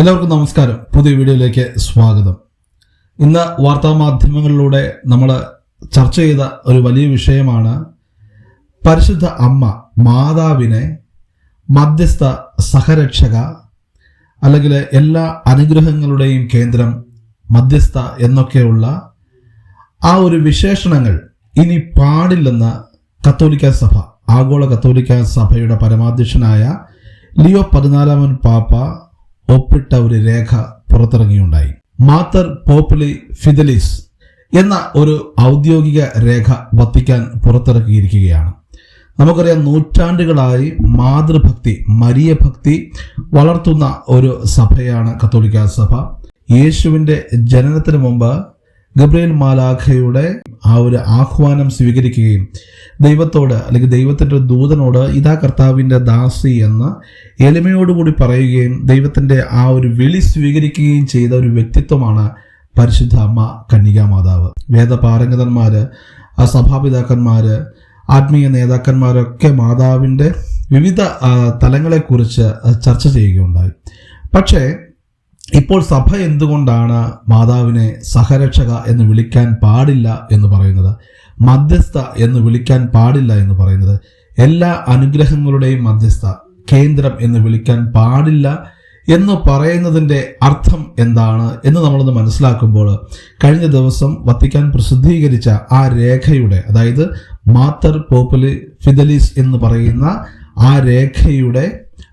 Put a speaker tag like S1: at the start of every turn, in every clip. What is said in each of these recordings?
S1: എല്ലാവർക്കും നമസ്കാരം. പുതിയ വീഡിയോയിലേക്ക് സ്വാഗതം. ഇന്ന് വാർത്താമാധ്യമങ്ങളിലൂടെ നമ്മൾ ചർച്ച ചെയ്ത ഒരു വലിയ വിഷയമാണ് പരിശുദ്ധ അമ്മ മാതാവിനെ മധ്യസ്ഥ സഹരക്ഷക അല്ലെങ്കിൽ എല്ലാ അനുഗ്രഹങ്ങളുടെയും കേന്ദ്രം മധ്യസ്ഥ എന്നൊക്കെയുള്ള ആ ഒരു വിശേഷണങ്ങൾ ഇനി പാടില്ലെന്ന് കത്തോലിക്ക സഭ ആഗോള കത്തോലിക്ക സഭയുടെ പരമാധ്യക്ഷനായ ലിയോ പതിനാലാമൻ പാപ്പ ഒപ്പിട്ട ഒരു രേഖ പുറത്തിറങ്ങിയുണ്ടായി. മാത്തർ പോപ്പുലി ഫിദലിസ് എന്ന ഒരു ഔദ്യോഗിക രേഖ വത്തിക്കാൻ പുറത്തിറക്കിയിരിക്കുകയാണ്. നമുക്കറിയാം നൂറ്റാണ്ടുകളായി മാതൃഭക്തി മരിയ ഭക്തി വളർത്തുന്ന ഒരു സഭയാണ് കത്തോലിക്ക സഭ. യേശുവിന്റെ ജനനത്തിന് മുമ്പ് ഗബ്രിയേൽ മാലാഖയുടെ ആ ഒരു ആഹ്വാനം സ്വീകരിക്കുകയും ദൈവത്തോട് അല്ലെങ്കിൽ ദൈവത്തിന്റെ ദൂതനോട് ഇതാ കർത്താവിന്റെ ദാസി എന്ന് എളിമയോടുകൂടി പറയുകയും ദൈവത്തിന്റെ ആ ഒരു വിളി സ്വീകരിക്കുകയും ചെയ്ത ഒരു വ്യക്തിത്വമാണ് പരിശുദ്ധ അമ്മ കന്യകാ മാതാവ് വേദപാരംഗതന്മാർ ആ സഭാപിതാക്കന്മാർ ആത്മീയ നേതാക്കന്മാരൊക്കെ മാതാവിന്റെ വിവിധ തലങ്ങളെക്കുറിച്ച് ചർച്ച ചെയ്യുകയുണ്ടായി. പക്ഷേ ഇപ്പോൾ സഭ എന്തുകൊണ്ടാണ് മാതാവിനെ സഹരക്ഷക എന്ന് വിളിക്കാൻ പാടില്ല എന്ന് പറയുന്നത്? മധ്യസ്ഥ എന്ന് വിളിക്കാൻ പാടില്ല എന്ന് പറയുന്നത്? എല്ലാ അനുഗ്രഹങ്ങളുടെയും മധ്യസ്ഥ കേന്ദ്രം എന്ന് വിളിക്കാൻ പാടില്ല എന്ന് പറയുന്നതിന്റെ അർത്ഥം എന്താണ് എന്ന് നമ്മളൊന്ന് മനസ്സിലാക്കുമ്പോൾ കഴിഞ്ഞ ദിവസം വത്തിക്കാൻ പ്രസിദ്ധീകരിച്ച ആ രേഖയുടെ അതായത് മാത്തർ പോപ്പുലി ഫിദലിസ് എന്ന് പറയുന്ന ആ രേഖയുടെ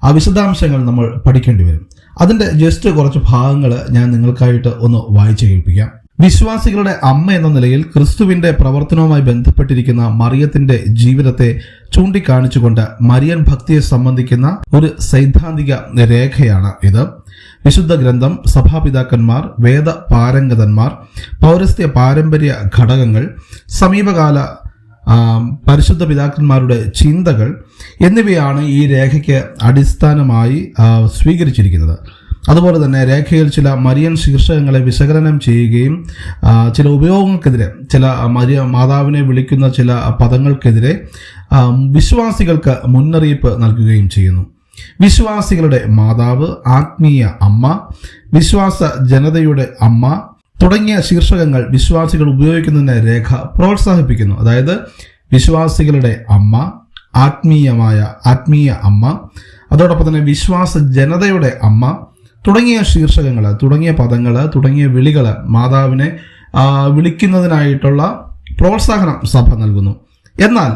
S1: ആ വിശദാംശങ്ങൾ നമ്മൾ പഠിക്കേണ്ടി വരും. അതിന്റെ ജസ്റ്റ് കുറച്ച് ഭാഗങ്ങൾ ഞാൻ നിങ്ങൾക്കായിട്ട് ഒന്ന് വായിച്ചു കേൾപ്പിക്കാം. വിശ്വാസികളുടെ അമ്മ എന്ന നിലയിൽ ക്രിസ്തുവിന്റെ പ്രവർത്തനവുമായി ബന്ധപ്പെട്ടിരിക്കുന്ന മറിയത്തിന്റെ ജീവിതത്തെ ചൂണ്ടിക്കാണിച്ചുകൊണ്ട് മറിയൻ ഭക്തിയെ സംബന്ധിക്കുന്ന ഒരു സൈദ്ധാന്തിക രേഖയാണ് ഇത്. വിശുദ്ധ ഗ്രന്ഥം സഭാപിതാക്കന്മാർ വേദ പാരംഗതന്മാർ പൗരസ്ത്യ പാരമ്പര്യ ഘടകങ്ങൾ സമീപകാല പരിശുദ്ധ പിതാക്കന്മാരുടെ ചിന്തകൾ എന്നിവയാണ് ഈ രേഖയ്ക്ക് അടിസ്ഥാനമായി സ്വീകരിച്ചിരിക്കുന്നത്. അതുപോലെ തന്നെ രേഖയിൽ ചില മരിയൻ ശീർഷകങ്ങളെ വിശകലനം ചെയ്യുകയും ചില ഉപയോഗങ്ങൾക്കെതിരെ ചില മരിയ മാതാവിനെ വിളിക്കുന്ന ചില പദങ്ങൾക്കെതിരെ വിശ്വാസികൾക്ക് മുന്നറിയിപ്പ് നൽകുകയും ചെയ്യുന്നു. വിശ്വാസികളുടെ മാതാവ് ആത്മീയ അമ്മ വിശ്വാസ ജനതയുടെ അമ്മ തുടങ്ങിയ ശീർഷകങ്ങൾ വിശ്വാസികൾ ഉപയോഗിക്കുന്നതിനെ രേഖ പ്രോത്സാഹിപ്പിക്കുന്നു. അതായത് വിശ്വാസികളുടെ അമ്മ ആത്മീയമായ ആത്മീയ അമ്മ അതോടൊപ്പം തന്നെ വിശ്വാസ ജനതയുടെ അമ്മ തുടങ്ങിയ ശീർഷകങ്ങൾ തുടങ്ങിയ പദങ്ങൾ തുടങ്ങിയ വിളികൾ മാതാവിനെ വിളിക്കുന്നതിനായിട്ടുള്ള പ്രോത്സാഹനം സഭ നൽകുന്നു. എന്നാൽ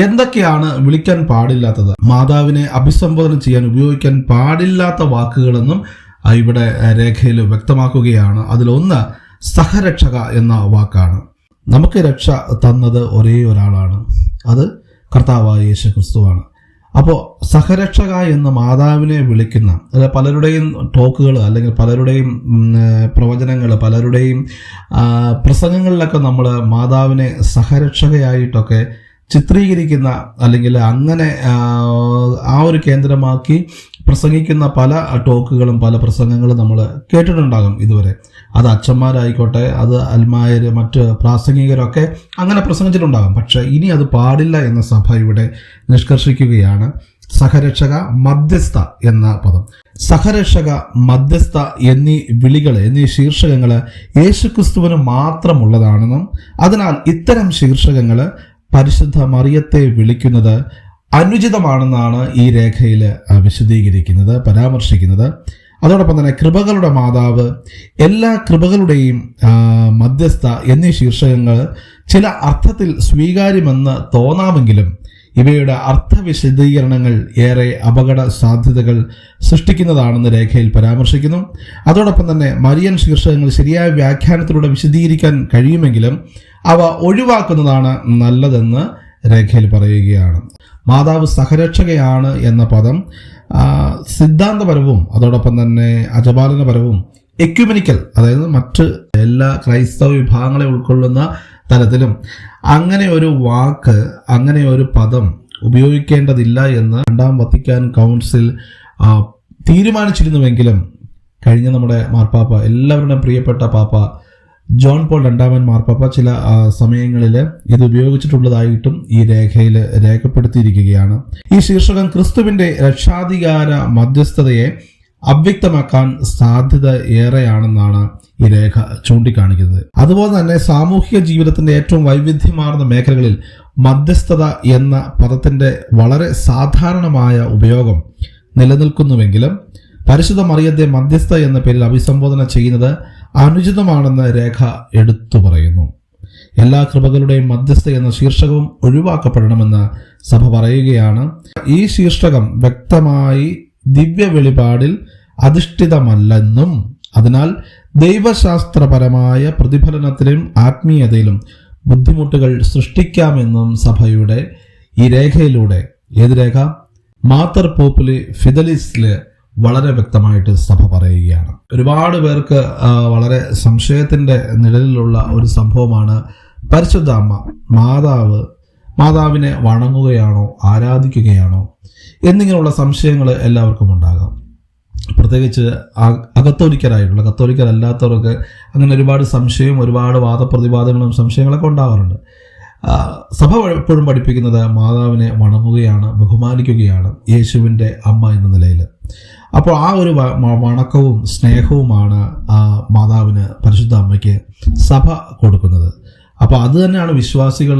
S1: എന്തൊക്കെയാണ് വിളിക്കാൻ പാടില്ലാത്തത്? മാതാവിനെ അഭിസംബോധന ചെയ്യാൻ ഉപയോഗിക്കാൻ പാടില്ലാത്ത വാക്കുകളെന്നും ഇവിടെ രേഖയിൽ വ്യക്തമാക്കുകയാണ്. അതിലൊന്ന് സഹരക്ഷക എന്ന വാക്കാണ്. നമുക്ക് രക്ഷ തന്നത് ഒരേ ഒരാളാണ്. അത് കർത്താവായ യേശു ക്രിസ്തുവാണ് അപ്പോൾ സഹരക്ഷക എന്ന് മാതാവിനെ വിളിക്കുന്ന പലരുടെയും ടോക്കുകൾ അല്ലെങ്കിൽ പലരുടെയും പ്രവചനങ്ങൾ പലരുടെയും പ്രസംഗങ്ങളിലൊക്കെ നമ്മൾ മാതാവിനെ സഹരക്ഷകയായിട്ടൊക്കെ ചിത്രീകരിക്കുന്ന അല്ലെങ്കിൽ അങ്ങനെ ആ ഒരു കേന്ദ്രമാക്കി പ്രസംഗിക്കുന്ന പല ടോക്കുകളും പല പ്രസംഗങ്ങളും നമ്മൾ കേട്ടിട്ടുണ്ടാകും ഇതുവരെ. അത് അച്ഛന്മാരായിക്കോട്ടെ അത് അൽമായർ മറ്റ് പ്രാസംഗികരൊക്കെ അങ്ങനെ പ്രസംഗിച്ചിട്ടുണ്ടാകും. പക്ഷേ ഇനി അത് പാടില്ല എന്ന സഭ ഇവിടെ നിഷ്കർഷിക്കുകയാണ്. സഹരക്ഷക മധ്യസ്ഥ എന്ന പദം. സഹരക്ഷക മധ്യസ്ഥ എന്നീ വിളികൾ എന്നീ ശീർഷകങ്ങൾ യേശുക്രിസ്തുവിന് മാത്രമുള്ളതാണെന്നും അതിനാൽ ഇത്തരം ശീർഷകങ്ങൾ പരിശുദ്ധ മറിയത്തെ വിളിക്കുന്നത് അനുചിതമാണെന്നാണ് ഈ രേഖയിൽ വിശദീകരിക്കുന്നത് പരാമർശിക്കുന്നത്. അതോടൊപ്പം തന്നെ കൃപകളുടെ മാതാവ് എല്ലാ കൃപകളുടെയും മധ്യസ്ഥ എന്നീ ശീർഷകങ്ങൾ ചില അർത്ഥത്തിൽ സ്വീകാര്യമെന്ന് തോന്നാമെങ്കിലും ഇവയുടെ അർത്ഥവിശദീകരണങ്ങൾ ഏറെ അപകട സാധ്യതകൾ സൃഷ്ടിക്കുന്നതാണെന്ന് രേഖയിൽ പരാമർശിക്കുന്നു. അതോടൊപ്പം തന്നെ മരിയൻ ശീർഷകങ്ങൾ ശരിയായ വ്യാഖ്യാനത്തിലൂടെ വിശദീകരിക്കാൻ കഴിയുമെങ്കിലും അവ ഒഴിവാക്കുന്നതാണ് നല്ലതെന്ന് രേഖയിൽ പറയുകയാണ്. മാതാവ് സഹരക്ഷകയാണ് എന്ന പദം സിദ്ധാന്തപരവും അതോടൊപ്പം തന്നെ അജപാലനപരവും എക്യുമെനിക്കൽ അതായത് മറ്റ് എല്ലാ ക്രൈസ്തവ വിഭാഗങ്ങളെ ഉൾക്കൊള്ളുന്ന തലത്തിലും അങ്ങനെ ഒരു വാക്ക് അങ്ങനെ ഒരു പദം ഉപയോഗിക്കേണ്ടതില്ല എന്ന് രണ്ടാം വത്തിക്കാൻ കൗൺസിൽ തീരുമാനിച്ചിരുന്നുവെങ്കിലും കഴിഞ്ഞ നമ്മുടെ മാർപ്പാപ്പ എല്ലാവരുടെയും പ്രിയപ്പെട്ട പാപ്പ ജോൺ പോൾ രണ്ടാമൻ മാർപ്പാപ്പ ചില സമയങ്ങളിൽ ഇത് ഉപയോഗിച്ചിട്ടുള്ളതായിട്ടും ഈ രേഖയിൽ രേഖപ്പെടുത്തിയിരിക്കുകയാണ്. ഈ ശീർഷകം ക്രിസ്തുവിന്റെ രക്ഷാധികാര മധ്യസ്ഥതയെ അവ്യക്തമാക്കാൻ സാധ്യത ഏറെയാണെന്നാണ് ഈ രേഖ ചൂണ്ടിക്കാണിക്കുന്നത്. അതുപോലെ തന്നെ സാമൂഹിക ജീവിതത്തിന്റെ ഏറ്റവും വൈവിധ്യമാർന്ന മേഖലകളിൽ മധ്യസ്ഥത എന്ന പദത്തിന്റെ വളരെ സാധാരണമായ ഉപയോഗം നിലനിൽക്കുന്നുവെങ്കിലും പരിശുദ്ധ മറിയത്തെ മധ്യസ്ഥ എന്ന പേരിൽ അഭിസംബോധന ചെയ്യുന്നത് അനുചിതമാണെന്ന് രേഖ എടുത്തു പറയുന്നു. എല്ലാ കൃപകളുടെയും മധ്യസ്ഥ എന്ന ശീർഷകവും ഒഴിവാക്കപ്പെടണമെന്ന് സഭ പറയുകയാണ്. ഈ ശീർഷകം വ്യക്തമായി ദിവ്യ വെളിപാടിൽ അധിഷ്ഠിതമല്ലെന്നും അതിനാൽ ദൈവശാസ്ത്രപരമായ പ്രതിഫലനത്തിലും ആത്മീയതയിലും ബുദ്ധിമുട്ടുകൾ സൃഷ്ടിക്കാമെന്നും സഭയുടെ ഈ രേഖയിലൂടെ. ഏത് രേഖ? മാത്തർ പോപ്പുലി ഫിദലിസിൽ വളരെ വ്യക്തമായിട്ട് സഭ പറയുകയാണ്. ഒരുപാട് പേർക്ക് വളരെ സംശയത്തിന്റെ നിഴലിലുള്ള ഒരു സംഭവമാണ് പരിശുദ്ധ അമ്മ മാതാവ് മാതാവിനെ വണങ്ങുകയാണോ ആരാധിക്കുകയാണോ എന്നിങ്ങനെയുള്ള സംശയങ്ങൾ എല്ലാവർക്കും ഉണ്ടാകാം. പ്രത്യേകിച്ച് അകത്തോലിക്കരായിട്ടുള്ള കത്തോലിക്കരല്ലാത്തവർക്ക് അങ്ങനെ ഒരുപാട് സംശയവും ഒരുപാട് വാദപ്രതിവാദങ്ങളും സംശയങ്ങളൊക്കെ ഉണ്ടാവാറുണ്ട്. ആ, സഭ എപ്പോഴും പഠിപ്പിക്കുന്നത് മാതാവിനെ വണങ്ങുകയാണ് ബഹുമാനിക്കുകയാണ് യേശുവിന്റെ അമ്മ എന്ന നിലയിൽ. അപ്പോൾ ആ ഒരു വണക്കവും സ്നേഹവുമാണ് ആ മാതാവിന് പരിശുദ്ധ അമ്മയ്ക്ക് സഭ കൊടുക്കുന്നത്. അപ്പോൾ അത് തന്നെയാണ് വിശ്വാസികൾ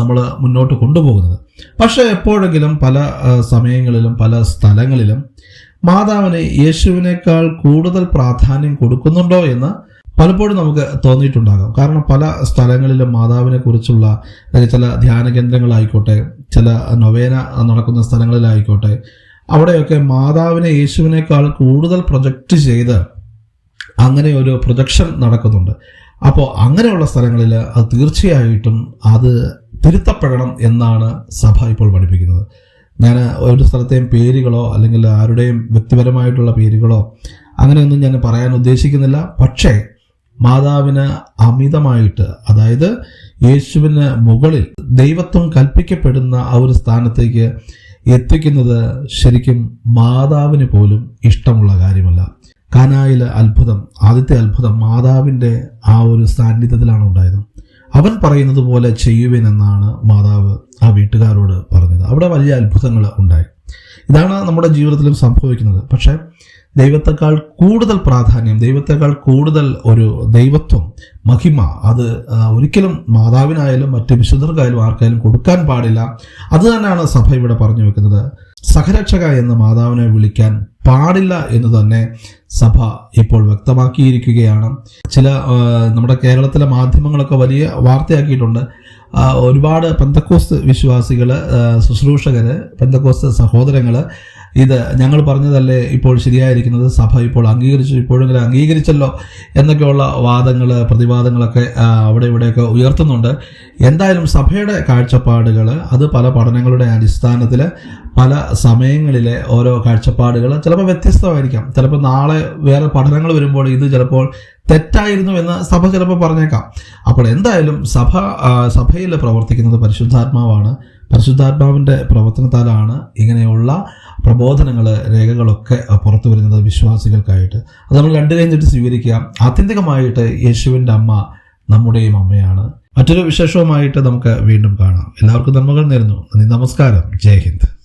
S1: നമ്മൾ മുന്നോട്ട് കൊണ്ടുപോകുന്നത്. പക്ഷേ എപ്പോഴെങ്കിലും പല സമയങ്ങളിലും പല സ്ഥലങ്ങളിലും മാതാവിന് യേശുവിനേക്കാൾ കൂടുതൽ പ്രാധാന്യം കൊടുക്കുന്നുണ്ടോ എന്ന് പലപ്പോഴും നമുക്ക് തോന്നിയിട്ടുണ്ടാകാം. കാരണം പല സ്ഥലങ്ങളിലും മാതാവിനെ കുറിച്ചുള്ള അല്ലെങ്കിൽ ചില ധ്യാന കേന്ദ്രങ്ങളായിക്കോട്ടെ ചില നൊവേന നടക്കുന്ന സ്ഥലങ്ങളിലായിക്കോട്ടെ അവിടെയൊക്കെ മാതാവിനെ യേശുവിനേക്കാൾ കൂടുതൽ പ്രൊജക്റ്റ് ചെയ്ത് അങ്ങനെ ഒരു പ്രൊജക്ഷൻ നടക്കുന്നുണ്ട്. അപ്പോൾ അങ്ങനെയുള്ള സ്ഥലങ്ങളിൽ അത് തീർച്ചയായിട്ടും അത് തിരുത്തപ്പെടണം എന്നാണ് സഭ ഇപ്പോൾ പഠിപ്പിക്കുന്നത്. ഞാൻ ഒരു സ്ഥലത്തെയും പേരുകളോ അല്ലെങ്കിൽ ആരുടെയും വ്യക്തിപരമായിട്ടുള്ള പേരുകളോ അങ്ങനെയൊന്നും ഞാൻ പറയാൻ ഉദ്ദേശിക്കുന്നില്ല. പക്ഷേ മാതാവിന് അമിതമായിട്ട് അതായത് യേശുവിന് മുകളിൽ ദൈവത്വം കൽപ്പിക്കപ്പെടുന്ന ആ ഒരു സ്ഥാനത്തേക്ക് എത്തിക്കുന്നത് ശരിക്കും മാതാവിന് പോലും ഇഷ്ടമുള്ള കാര്യമല്ല. കാനായിലെ അത്ഭുതം ആദ്യത്തെ അത്ഭുതം മാതാവിന്റെ ആ ഒരു സാന്നിധ്യത്തിലാണ് ഉണ്ടായത്. അവൻ പറയുന്നത് പോലെ ചെയ്യുവിൻ എന്നാണ് മാതാവ് ആ വീട്ടുകാരോട് പറഞ്ഞത്. അവിടെ വലിയ അത്ഭുതങ്ങൾ ഉണ്ടായി. ഇതാണ് നമ്മുടെ ജീവിതത്തിലും സംഭവിക്കുന്നത്. പക്ഷേ ദൈവത്തെക്കാൾ കൂടുതൽ പ്രാധാന്യം ദൈവത്തെക്കാൾ കൂടുതൽ ഒരു ദൈവത്വം മഹിമ അത് ഒരിക്കലും മാതാവിനായാലും മറ്റ് വിശുദ്ധർക്കായാലും ആർക്കായാലും കൊടുക്കാൻ പാടില്ല. അത് തന്നെയാണ് സഭ ഇവിടെ പറഞ്ഞു വെക്കുന്നത്. സഹരക്ഷക എന്ന് മാതാവിനെ വിളിക്കാൻ പാടില്ല എന്ന് തന്നെ സഭ ഇപ്പോൾ വ്യക്തമാക്കിയിരിക്കുകയാണ്. ചില നമ്മുടെ കേരളത്തിലെ മാധ്യമങ്ങളൊക്കെ വലിയ വാർത്തയാക്കിയിട്ടുണ്ട്. ഒരുപാട് പെന്തക്കോസ്ത് വിശ്വാസികൾ ശുശ്രൂഷകർ പെന്തക്കോസ്ത് സഹോദരങ്ങൾ ഇത് ഞങ്ങൾ പറഞ്ഞതല്ലേ ഇപ്പോൾ ശരിയായിരിക്കുന്നത്? സഭ ഇപ്പോൾ അംഗീകരിച്ചു ഇപ്പോഴെങ്കിലും അംഗീകരിച്ചല്ലോ എന്നൊക്കെയുള്ള വാദങ്ങൾ പ്രതിവാദങ്ങളൊക്കെ അവിടെ ഇവിടെയൊക്കെ ഉയർത്തുന്നുണ്ട്. എന്തായാലും സഭയുടെ കാഴ്ചപ്പാടുകൾ അത് പല പഠനങ്ങളുടെ അടിസ്ഥാനത്തിൽ പല സമയങ്ങളിലെ ഓരോ കാഴ്ചപ്പാടുകൾ ചിലപ്പോൾ വ്യത്യസ്തമായിരിക്കാം. ചിലപ്പോൾ നാളെ വേറെ പഠനങ്ങൾ വരുമ്പോൾ ഇത് ചിലപ്പോൾ തെറ്റായിരുന്നു എന്ന് സഭ ചിലപ്പോൾ പറഞ്ഞേക്കാം. അപ്പോൾ എന്തായാലും സഭ സഭയിൽ പ്രവർത്തിക്കുന്നത് പരിശുദ്ധാത്മാവാണ്. പരിശുദ്ധാത്മാവിന്റെ പ്രവർത്തനത്താലാണ് ഇങ്ങനെയുള്ള പ്രബോധനങ്ങൾ രേഖകളൊക്കെ പുറത്തു വരുന്നത് വിശ്വാസികൾക്കായിട്ട്. അത് നമ്മൾ രണ്ടു കഴിഞ്ഞിട്ട് സ്വീകരിക്കുക. ആത്യന്തികമായിട്ട് യേശുവിന്റെ അമ്മ നമ്മുടെയും അമ്മയാണ്. മറ്റൊരു വിശേഷവുമായിട്ട് നമുക്ക് വീണ്ടും കാണാം. എല്ലാവർക്കും നന്മകൾ നേരുന്നു. നന്ദി നമസ്കാരം. ജയ് ഹിന്ദ്.